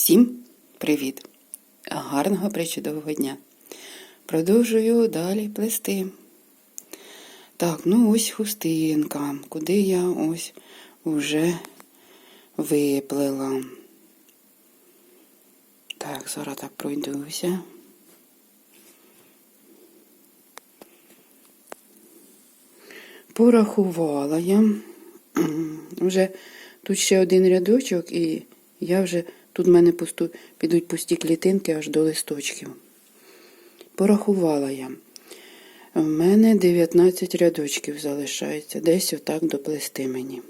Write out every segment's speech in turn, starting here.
Всім привіт! Гарного причудового дня! Продовжую далі плести. Так, ну ось хустинка, куди я ось уже виплела. Так, зараз так пройдуся. Порахувала я. Вже тут ще один рядочок, і я вже тут в мене пусту, підуть пусті клітинки аж до листочків. Порахувала я. У мене 19 рядочків залишається. Десь отак доплести мені.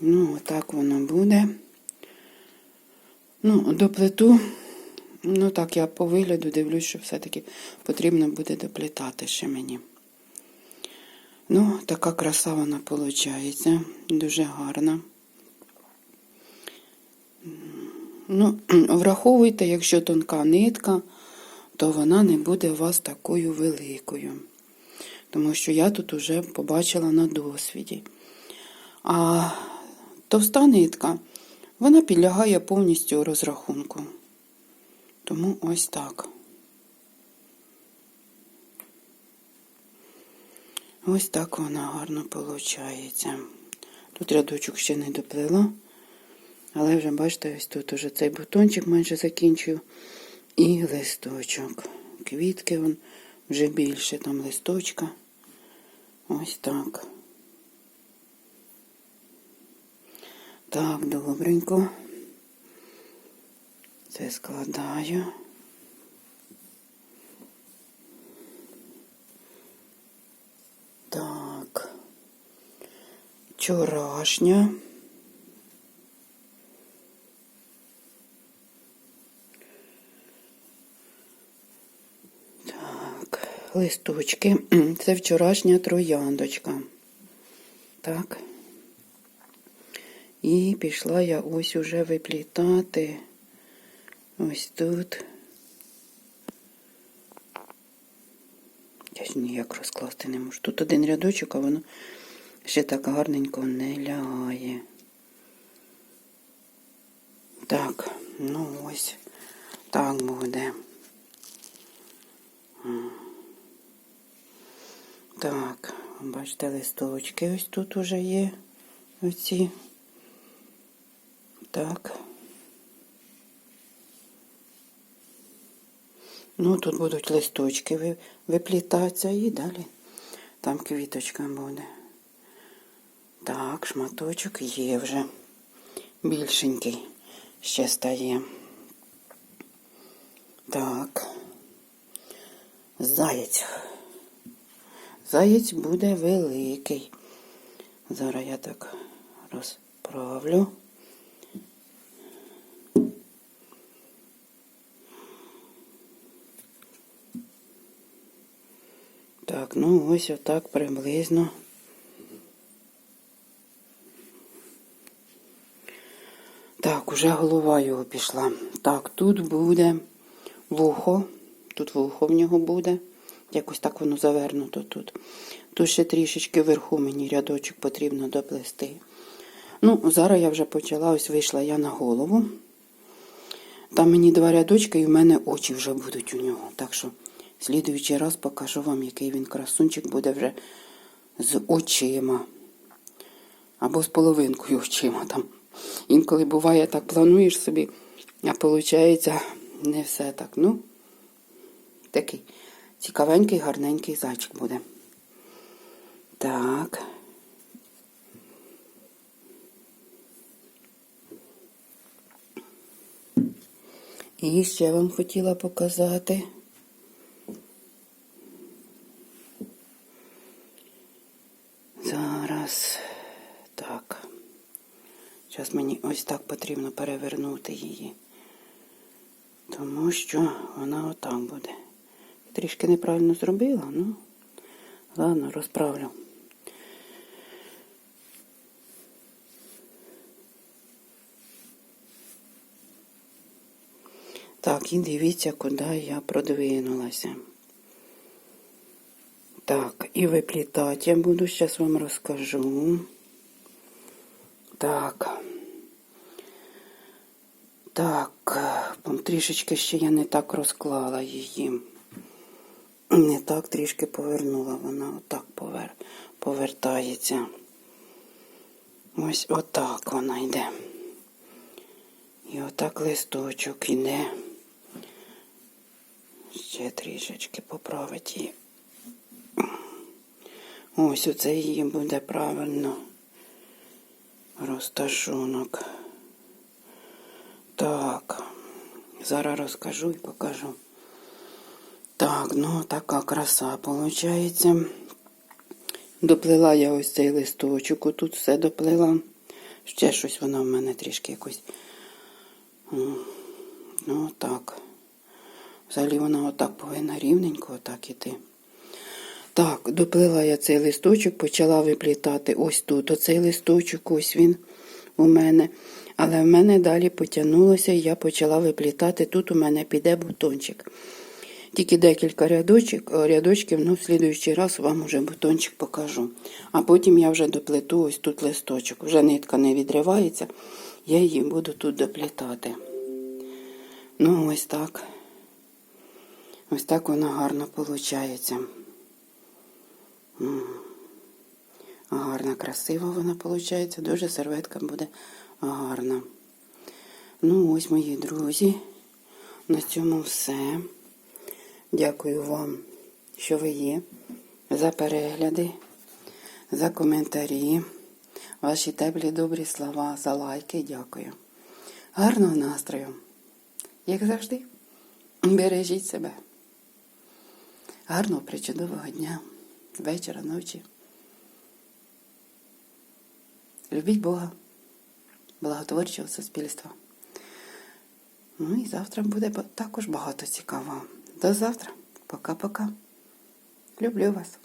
Ну, отак воно буде. Ну, доплету. Ну так, я по вигляду дивлюсь, що все-таки потрібно буде доплітати ще мені. Ну, така краса вона виходить. Дуже гарна. Ну, враховуйте, якщо тонка нитка, то вона не буде у вас такою великою. Тому що я тут уже побачила на досвіді. А товста нитка, вона підлягає повністю розрахунку. Тому ось так. Ось так вона гарно виходить. Тут рядочок ще не доплила. Але вже, бачите, ось тут уже цей бутончик майже закінчую. І листочок. Квітки вон вже більше, там листочка. Ось так. Так, добренько. Це складаю. Так. Вчорашня. Так, листочки. Це вчорашня трояндочка. Так. І пішла я ось уже виплітати. Ось тут. Я ж ніяк розкласти не можу. Тут один рядочок, а воно ще так гарненько не лягає. Так, ну ось так буде. Так, бачите, листочки ось тут уже є. Оці. Так. Ну, тут будуть листочки виплітатися і далі там квіточка буде. Так, шматочок є вже. Більшенький ще стає. Так. Заєць. Заєць буде великий. Зараз я так розправлю. Так, ну ось отак приблизно. Так, уже голова його пішла. Так, тут буде вухо. Тут вухо в нього буде. Якось так воно завернуто тут. Тут ще трішечки вверху мені рядочок потрібно доплести. Ну, зараз я вже почала, ось вийшла я на голову. Там мені два рядочки і в мене очі вже будуть у нього. Так що, слідуючий раз покажу вам, який він красунчик буде вже з очима. Або з половинкою очима там. Інколи буває так, плануєш собі, а виходить не все так. Ну, такий цікавенький, гарненький зайчик буде. Так. І ще вам хотіла показати. Зараз так. Зараз мені ось так потрібно перевернути її. Тому що вона отак буде. Трішки неправильно зробила, ну ладно, розправлю. Так, і дивіться, куди я продвинулася. Так, і виплітати я буду, зараз вам розкажу. Так. Так, трішечки ще я не так розклала її. Не так трішки повернула вона, отак повер, повертається. Ось отак вона йде. І отак листочок іде. Ще трішечки поправити її. Ось оце її буде правильно. Розташунок. Так. Зараз розкажу і покажу. Так, ну така краса виходить. Доплила я ось цей листочок, отут все доплила. Ще щось воно в мене трішки якось. Ну, так. Взагалі вона отак повинна рівненько отак іти. Так, доплила я цей листочок, почала виплітати ось тут. Оцей листочок, ось він у мене. Але в мене далі потягнулося, і я почала виплітати. Тут у мене піде бутончик. Тільки декілька рядочок, рядочків, ну, в слідуючий раз вам уже бутончик покажу. А потім я вже доплету ось тут листочок. Вже нитка не відривається, я її буду тут доплітати. Ну, ось так. Ось так вона гарно виходить. Гарна, красива вона виходить. Дуже серветка буде гарна. Ну, ось, мої друзі. На цьому все. Дякую вам, що ви є, за перегляди, за коментарі, ваші теплі добрі слова, за лайки. Дякую. Гарного настрою. Як завжди, бережіть себе. Гарного причудового дня, вечора, ночі. Любіть Бога, благотворчого суспільства. Ну і завтра буде також багато цікавого. До завтра. Пока-пока. Люблю вас.